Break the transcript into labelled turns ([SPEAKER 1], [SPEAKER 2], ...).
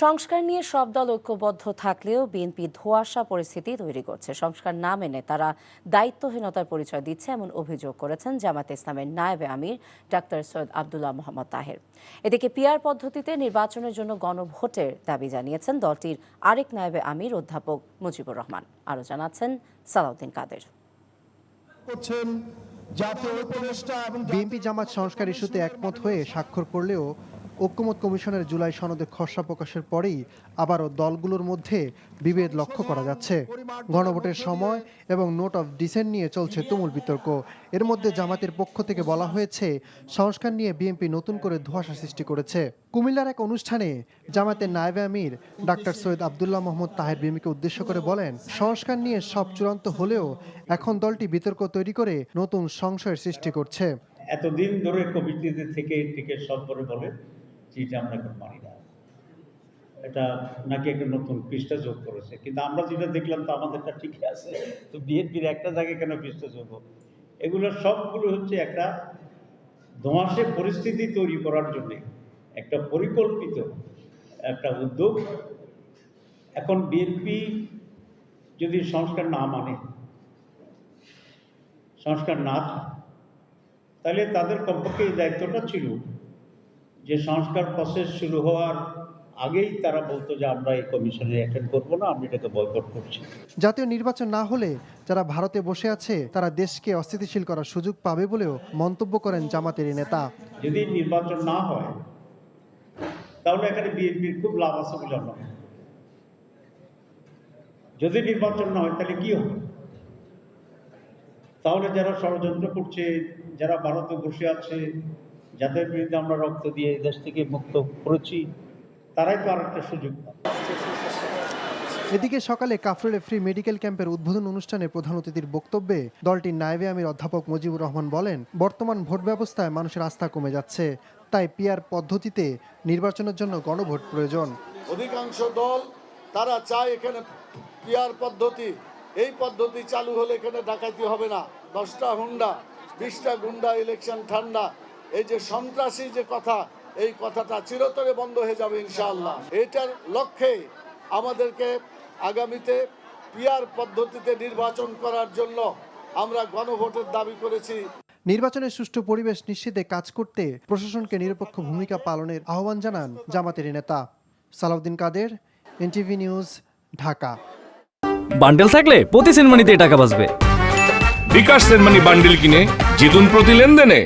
[SPEAKER 1] সংস্কার নিয়ে সব দল ঐক্যবদ্ধ থাকলেও বিএনপি ধোঁয়াশা পরিস্থিতি তৈরি করছে। সংস্কার না মেনে তারা দায়িত্বহীনতার পরিচয় দিচ্ছে এমন অভিযোগ করেছেন জামাত ইসলামের নায়েবে আমির ডাক্তার সৈয়দ আবদুল্লাহ মোহাম্মদ তাহের। এদিকে পিআর পদ্ধতিতে নির্বাচনের জন্য গণভোটের দাবি জানিয়েছেন দলটির আরেক নায়েবে আমির অধ্যাপক মুজিবুর রহমান। আরও জানাচ্ছেন সালাউদ্দিন কাদের।
[SPEAKER 2] করছেন জাতীয় উপদেষ্টা এবং
[SPEAKER 3] বিএনপি জামাত সংস্কার ইস্যুতে একমত হয়ে স্বাক্ষর করলেও ঐক্যমত কমিশনের জুলাই সনদে খসড়া প্রকাশের পরেই আবারও দলগুলোর মধ্যে বিভেদ লক্ষ্য করা যাচ্ছে। গণভোটের সময় এবং নোট অফ ডিসেন্ট নিয়ে চলছে তুমুল বিতর্ক। এর মধ্যে জামাতের পক্ষ থেকে বলা হয়েছে, সংস্কার নিয়ে বিএনপি নতুন করে ধোঁয়াশা সৃষ্টি করেছে। কুমিল্লার এক অনুষ্ঠানে জামাতের নায়েবে আমির ডাক্তার সৈয়দ আবদুল্লাহ মোহাম্মদ তাহের বিএমপিকে উদ্দেশ্য করে বলেন, সংস্কার নিয়ে সব চূড়ান্ত হলেও এখন দলটি বিতর্ক তৈরি করে নতুন সংশয়ের সৃষ্টি করছে।
[SPEAKER 4] এতদিন ধরে কমিটিতে থেকে থেকে সব বলে যে এটা আমরা এখন মানি না এটা নাকি একটা নতুন পৃষ্ঠা যোগ করেছে। কিন্তু আমরা যেটা দেখলাম তো আমাদেরটা ঠিকই আছে। তো বিএনপির একটা জায়গায় কেন পৃষ্ঠা যোগ এগুলো সবগুলো হচ্ছে একটা ধোঁয়াশে পরিস্থিতি তৈরি করার জন্যে একটা পরিকল্পিত একটা উদ্যোগ। এখন বিএনপি যদি সংস্কার না মানে সংস্কার না তাহলে তাদের কমপক্ষে এই দায়িত্বটা ছিল যে সংস্কার প্রসেস শুরু হওয়ার আগেই তারা বলতো যে আমরা এই কমিশনে অ্যাটেন্ড করব না আমরা এটাকে বয়কট করছি।
[SPEAKER 3] জাতীয় নির্বাচন না হলে যারা ভারতে বসে আছে তারা দেশকে অস্থিতিশীল করার সুযোগ পাবে বলেও মন্তব্য করেন জামাতের নেতা।
[SPEAKER 4] যদি নির্বাচন না হয় তাহলে এখানে বিএনপির খুব লাভ আছে বলে আমরা যদি নির্বাচন না হয় তাহলে কি হবে? তাহলে যারা ষড়যন্ত্র করছে যারা ভারতে বসে আছে যাদের বিরুদ্ধে আমরা রক্ত দিয়ে এই দেশ থেকে মুক্ত করেছি তারাই তো আরেকটা সুযোগ পাবে।
[SPEAKER 3] এদিকে সকালে কাফরুলে ফ্রি মেডিকেল ক্যাম্পের উদ্বোধন অনুষ্ঠানে প্রধান অতিথির বক্তব্যে দলটির নায়েবে আমির অধ্যাপক মুজিবুর রহমান বলেন বর্তমান ভোট ব্যবস্থায় মানুষের আস্থা কমে যাচ্ছে তাই পিয়ার পদ্ধতিতে নির্বাচনের জন্য গণভোট প্রয়োজন।
[SPEAKER 2] অধিকাংশ দল তারা চায় এখানে পিয়ার পদ্ধতি এই পদ্ধতি চালু হলে এখানে ডাকাতি হবে না। দশটা হুন্ডা বিশটা গুন্ডা ইলেকশন ঠান্ডা এই যে সন্ত্রাসী যে কথা এই কথাটা চিরতরে বন্ধ হয়ে যাবে ইনশাআল্লাহ। এটার লক্ষ্যে আমাদেরকে আগামীতে পিয়ার পদ্ধতিতে নির্বাচন করার জন্য আমরা গণভোটের দাবি করেছি।
[SPEAKER 3] নির্বাচনের সুষ্ঠু পরিবেশ নিশ্চিতে কাজ করতে প্রশাসনকে নিরপেক্ষ ভূমিকা পালনের আহ্বান জানান জামাতের নেতা। Salahuddin Kader NTV news Dhaka.
[SPEAKER 5] Bundle থাকলে প্রতি সেনমানিতে টাকা বাঁচবে।
[SPEAKER 6] বিকাশ সেনমানি বান্ডিল কিনে জিতুন প্রতি লেনদেনে।